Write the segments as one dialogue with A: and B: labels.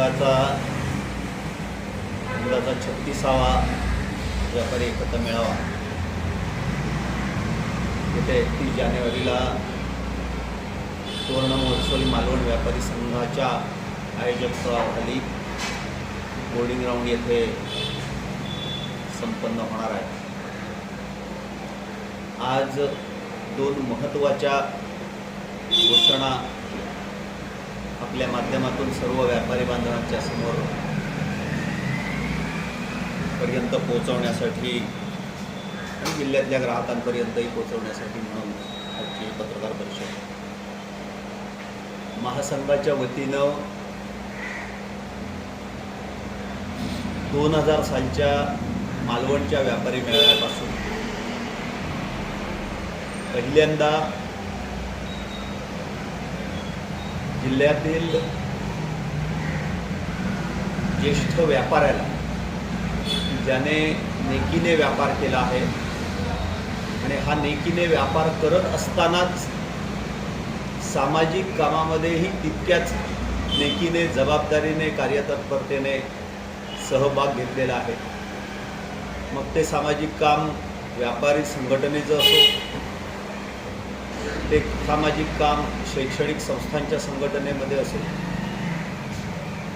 A: संघाचा संघाचा छत्तीसावा व्यापारी एकत्र मेळावा. येत्या एकतीस जानेवारीला सुवर्ण महोत्सवी मालवण व्यापारी संघाच्या आयोजकाखाली बोर्डिंग ग्राउंड येथे संपन्न होणार आहे. आज दोन महत्त्वाच्या घोषणा आपल्या माध्यमातून सर्व व्यापारी बांधवांच्या समोर पर्यंत पोहोचवण्यासाठी आणि जिल्ह्यातल्या ग्राहकांपर्यंतही पोहोचवण्यासाठी म्हणून आजची पत्रकार परिषद. महासंघाच्या वतीनं दोन हजार सालच्या मालवणच्या व्यापारी मेळाव्यापासून पहिल्यांदा जिल्ह्यातील ज्येष्ठ व्यापाऱ्याला ज्याने नेकीने व्यापार केला आहे आणि हा नेकीने व्यापार करत असतानाच सामाजिक कामामध्येही तितक्याच नेकीने जबाबदारीने कार्यतत्परतेने सहभाग घेतलेला आहे. मग ते सामाजिक काम व्यापारी संघटनेचं असो ते सामाजिक काम शैक्षणिक संस्थांच्या संघटनेमध्ये असेल.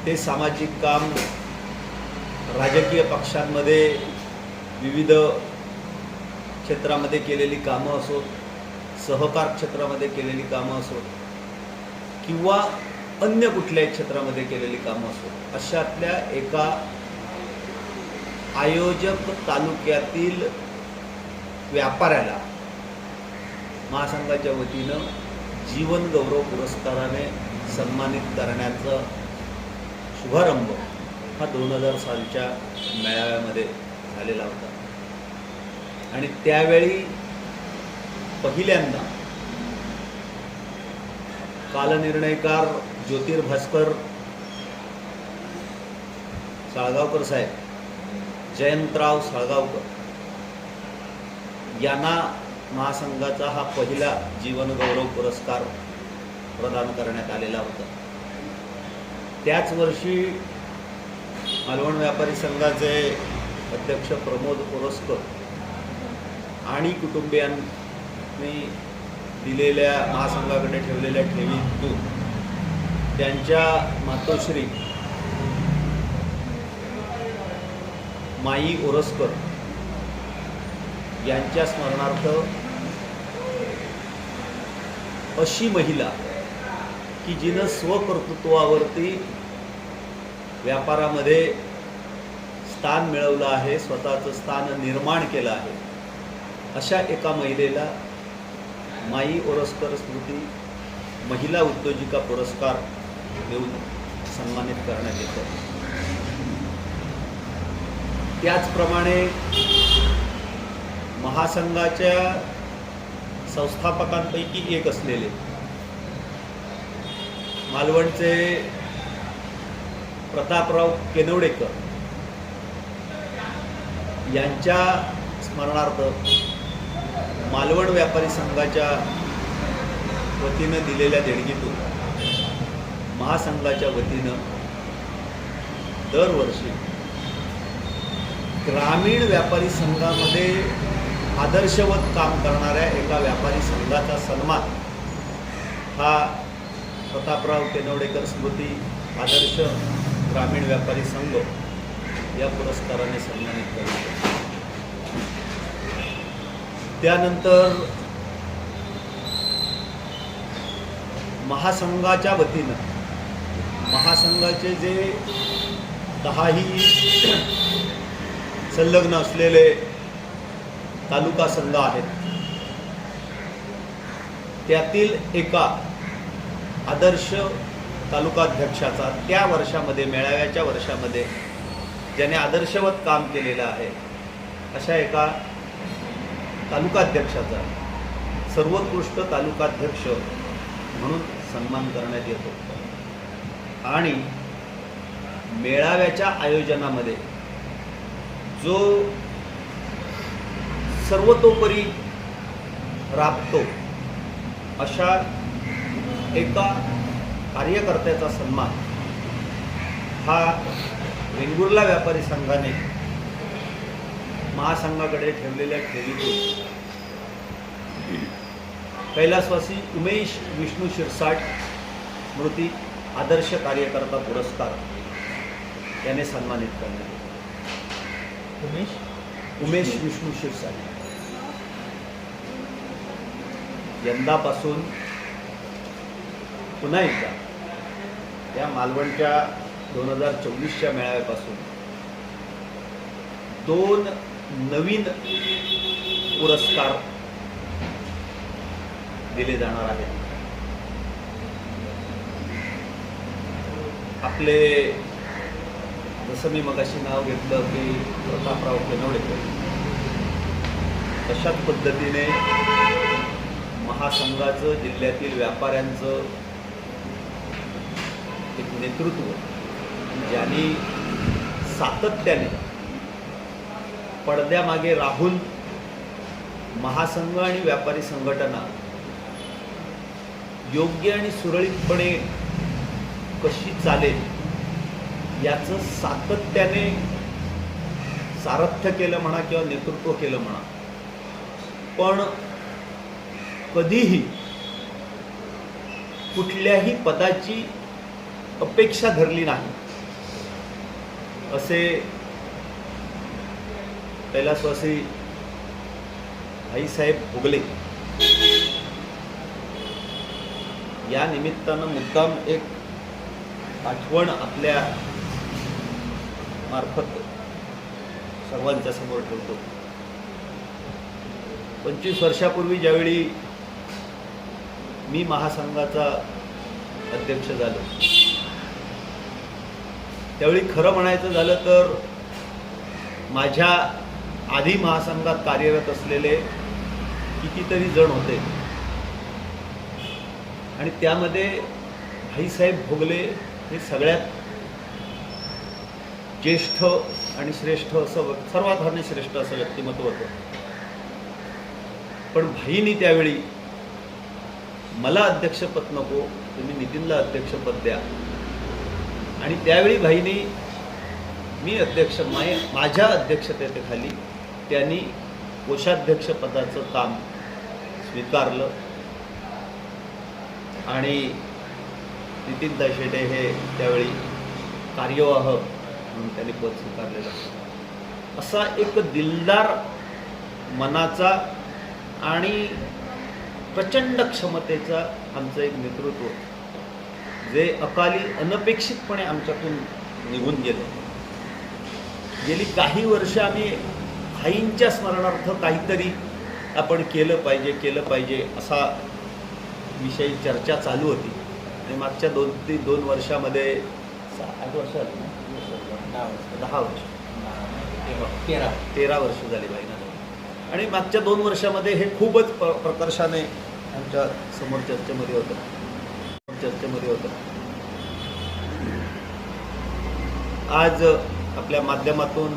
A: ते सामाजिक काम राजकीय पक्षांमध्ये विविध क्षेत्रामध्ये केलेली कामं असोत सहकार क्षेत्रामध्ये केलेली कामं असोत किंवा अन्य कुठल्याही क्षेत्रामध्ये केलेली कामं असोत अशातल्या एका आयोजक तालुक्यातील व्यापाऱ्याला महासंघाच्या वतीनं जीवन गौरव पुरस्काराने सन्मानित करण्याचा शुभारंभ हा दोन हजार सालच्या मेळाव्यामध्ये झालेला होता. आणि त्यावेळी पहिल्यांदा कालनिर्णयकार ज्योतिर्भास्कर साळगावकर साहेब जयंतराव साळगावकर यांना महासंघाचा हा पहिला जीवनगौरव पुरस्कार प्रदान करण्यात आलेला होता. त्याच वर्षी मालवण व्यापारी संघाचे अध्यक्ष प्रमोद ओरस्कर आणि कुटुंबियांनी दिलेल्या महासंघाकडे ठेवलेल्या ठेवीतून त्यांच्या मातोश्री माई ओरस्कर यांच्या स्मरणार्थ अशी महिला की जिनं स्वकर्तृत्वावरती व्यापारामध्ये स्थान मिळवलं आहे स्वतःचं स्थान निर्माण केलं आहे अशा एका महिलेला माई ओरस्कर स्मृती महिला उद्योजिका पुरस्कार देऊन सन्मानित करण्यात येतं. त्याचप्रमाणे महासंघाच्या संस्थापकांपैकी एक असलेले. मालवणचे प्रतापराव केनवडेकर यांच्या स्मरणार्थ मालवण व्यापारी संघाच्या वतीनं दिलेल्या देणगीतून महासंघाच्या वतीनं दरवर्षी ग्रामीण व्यापारी संघामध्ये आदर्शवत काम करणाऱ्या एका व्यापारी संघाचा सन्मान. हा प्रतापराव केनवडेकर स्मृती आदर्श ग्रामीण व्यापारी संघ या पुरस्काराने सन्मानित करण्यात त्यानंतर महासंघाच्या वतीनं महासंघाचे जे दहाही संलग्न असलेले तालुका संघ आहेत. त्यातील एका आदर्श तालुकाध्यक्षाचा त्या वर्षामध्ये मेळाव्याच्या वर्षामध्ये ज्याने आदर्शवत काम केलेलं आहे अशा एका तालुकाध्यक्षाचा सर्वोत्कृष्ट तालुकाध्यक्ष म्हणून सन्मान करण्यात येतो. आणि मेळाव्याच्या आयोजनामध्ये जो सर्वतोपरी राबतो अशा एका कार्यकर्त्याचा सन्मान हा वेंगुर्ला व्यापारी संघाने महासंघाकडे ठेवलेल्या ठेवीतून कैलासवासी उमेश विष्णू शिरसाट स्मृती आदर्श कार्यकर्ता पुरस्कार याने सन्मानित करण्यात आले.
B: उमेश
A: उमेश विष्णू शिरसाट यंदापासून पुन्हा एकदा या मालवणच्या दोन हजार चोवीसच्या मेळाव्यापासून दोन नवीन पुरस्कार दिले जाणार आहेत. आपले जसं मी मगाशी नाव घेतलं की प्रतापराव केनवडेकर तशाच पद्धतीने महासंघाचं जिल्ह्यातील व्यापाऱ्यांचं एक नेतृत्व ज्यांनी सातत्याने पडद्यामागे राहून महासंघ आणि व्यापारी संघटना योग्य आणि सुरळीतपणे कशी चालेल याचं सातत्याने सारथ्य केलं म्हणा किंवा नेतृत्व केलं म्हणा. पण कधीही कुठल्याही पदाची अपेक्षा धरली नाही. असे कैलासवासी आईसाहेब भोगले या निमित्तानं मुद्दाम एक आठवण आपल्या मार्फत सर्वांच्या समोर ठेवतो. पंचवीस वर्षापूर्वी ज्यावेळी मी महासंघाचा अध्यक्ष झालो. त्यावेळी खरं म्हणायचं झालं तर माझ्या आधी महासंघात कार्यरत असलेले कितीतरी जण होते. आणि त्यामध्ये भाईसाहेब भोगले हे सगळ्यात ज्येष्ठ आणि श्रेष्ठ असं सर्वात आणि श्रेष्ठ असं व्यक्तिमत्व होतं. पण भाईनी त्यावेळी मला अध्यक्षपद नको तुम्ही नितीनला अध्यक्षपद द्या. आणि त्यावेळी भाईनी मी अध्यक्ष माय माझ्या अध्यक्षतेखाली त्यांनी कोषाध्यक्षपदाचं काम स्वीकारलं. आणि नितीन शेटे हे त्यावेळी कार्यवाह म्हणून त्यांनी पद स्वीकारलेलं. असा एक दिलदार मनाचा आणि प्रचंड क्षमतेचा आमचं एक नेतृत्व जे अकाली अनपेक्षितपणे आमच्यातून निघून गेलं. गेली काही वर्ष आम्ही आईंच्या स्मरणार्थ काहीतरी आपण केलं पाहिजे केलं पाहिजे असा विषयी चर्चा चालू होती. आणि मागच्या दोन ती दोन वर्षामध्ये सा- आठ वर्ष? दहा वर्ष
B: तेरा.
A: तेरा. वर्ष झाली बाईना आणि मागच्या दोन वर्षामध्ये हे खूपच प प्रकर्षाने आमच्यासमोर चर्चेमध्ये होतं. चर्चेमध्ये होतं. आज आपल्या माध्यमातून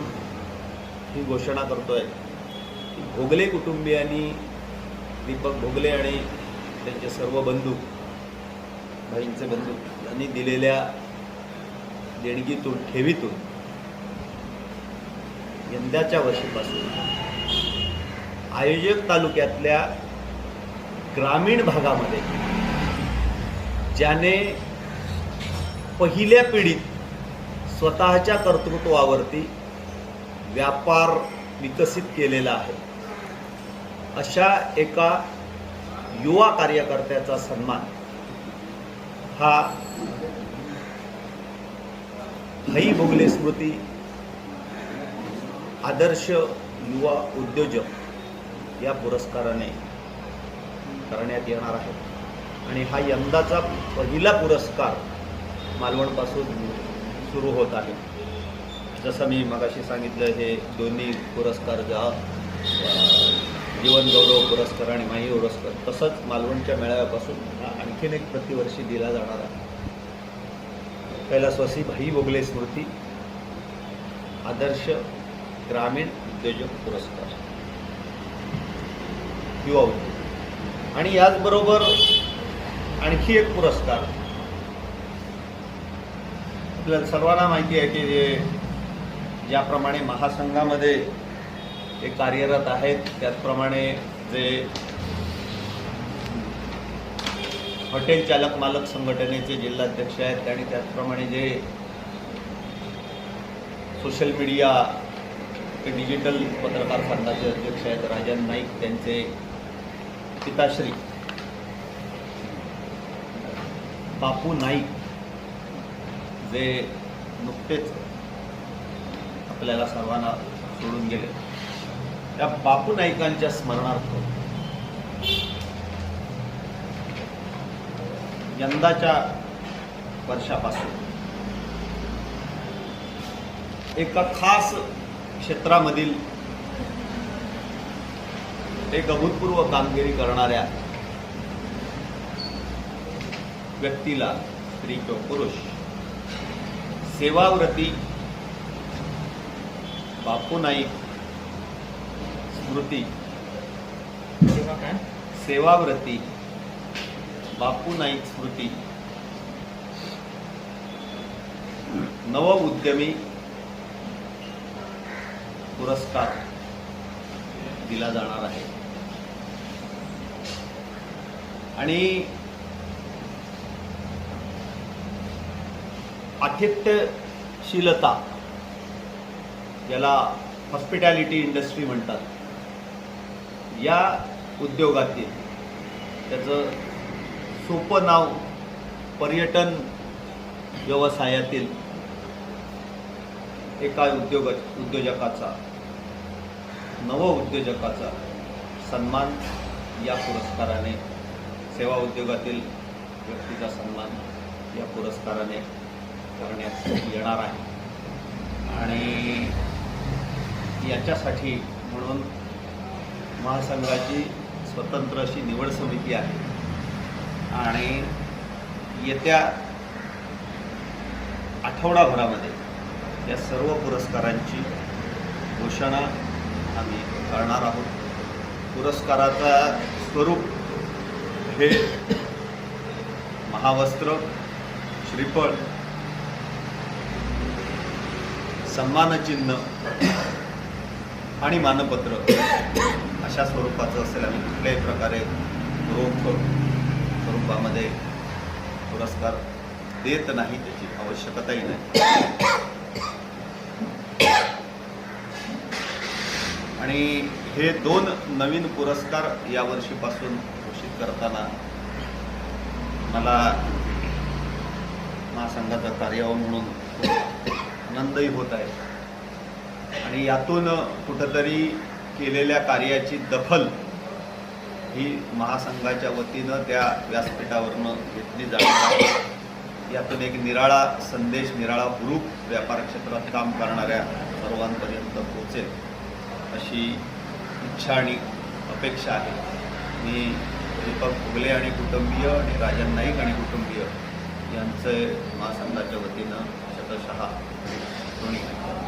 A: ही घोषणा करतोय की भोगले कुटुंबियांनी दीपक भोगले आणि त्यांचे सर्व बंधू भाईंचे बंधू यांनी दिलेल्या देणगीतून ठेवीतून यंदाच्या वर्षीपासून आयोजक तालुक्यातल्या ग्रामीण भागामध्ये ज्याने पहिल्या पिढीत स्वतःच्या कर्तृत्वावरती व्यापार विकसित केलेला आहे अशा एका युवा कार्यकर्त्याचा सन्मान हा भाई भोगले स्मृती आदर्श युवा उद्योजक या पुरस्काराने करण्यात येणार आहे. आणि हा यंदाचा पहिला पुरस्कार मालवणपासून सुरू होत आहे. जसं मी मगाशी सांगितलं हे दोन्ही पुरस्कार ज्या जीवनगौरव पुरस्कार आणि माही पुरस्कार तसंच मालवणच्या मेळाव्यापासून हा आणखीन एक प्रतिवर्षी दिला जाणार आहे. कैलासवासी भाई बोगले स्मृती आदर्श ग्रामीण उद्योजक पुरस्कार. युवा उद्योग आणि याचबरोबर आणखी एक पुरस्कार. आपल्याला सर्वांना माहिती आहे की जे ज्याप्रमाणे महासंघामध्ये ते कार्यरत आहेत त्याचप्रमाणे जे हॉटेल चालक मालक संघटनेचे जिल्हाध्यक्ष आहेत आणि त्याचप्रमाणे जे सोशल मीडिया ते डिजिटल पत्रकार संघाचे अध्यक्ष आहेत राजन नाईक त्यांचे पिताश्री. बापू नाईक. जे नुकतेच आपल्याला सर्वांना सोडून गेले. त्या बापू नाईकांच्या स्मरणार्थ यंदाच्या वर्षापासून एका खास क्षेत्रामधील एक अभूतपूर्व कामगिरी करणाऱ्या व्यक्तीला स्त्री किंवा पुरुष सेवाव्रती बापू नाईक स्मृती सेवाव्रती बापू नाईक स्मृती नव उद्यमी पुरस्कार दिला जाणार आहे. आणि आतिथ्यशीलता याला हॉस्पिटॅलिटी इंडस्ट्री म्हणतात. या उद्योगातील त्याचं सोपं नाव पर्यटन व्यवसायातील एका उद्योग उद्योजकाचा नव उद्योजकाचा सन्मान या पुरस्काराने सेवा उद्योगातील व्यक्तीचा सन्मान या पुरस्काराने करण्यात येणार आहे. आणि याच्यासाठी म्हणून महासंघाची स्वतंत्र अशी निवड समिती आहे. आणि येत्या आठवडाभरामध्ये या सर्व पुरस्कारांची घोषणा आम्ही करणार आहोत. पुरस्काराचा स्वरूप हे महावस्त्र श्रीफळ सन्मानचिन्ह आणि मानपत्र अशा स्वरूपाचं असेल आणि कुठल्याही प्रकारे रोख स्वरूपामध्ये पुरस्कार देत नाही त्याची आवश्यकताही नाही. आणि हे दोन नवीन पुरस्कार यावर्षीपासून करताना मला महासंघाचा कार्यावर म्हणून आनंदही होत आहे. आणि यातून कुठंतरी केलेल्या कार्याची दखल ही महासंघाच्या वतीनं त्या व्यासपीठावरनं घेतली जाणार आहे. यातून एक निराळा संदेश निराळा ग्रुप व्यापार क्षेत्रात काम करणाऱ्या सर्वांपर्यंत पोचेल अशी इच्छा आणि अपेक्षा आहे. मी दीपक फुगले आणि कुटुंबीय आणि राजन नाईक आणि कुटुंबीय यांचे महासंघाच्या वतीनं शतशहा दोन्ही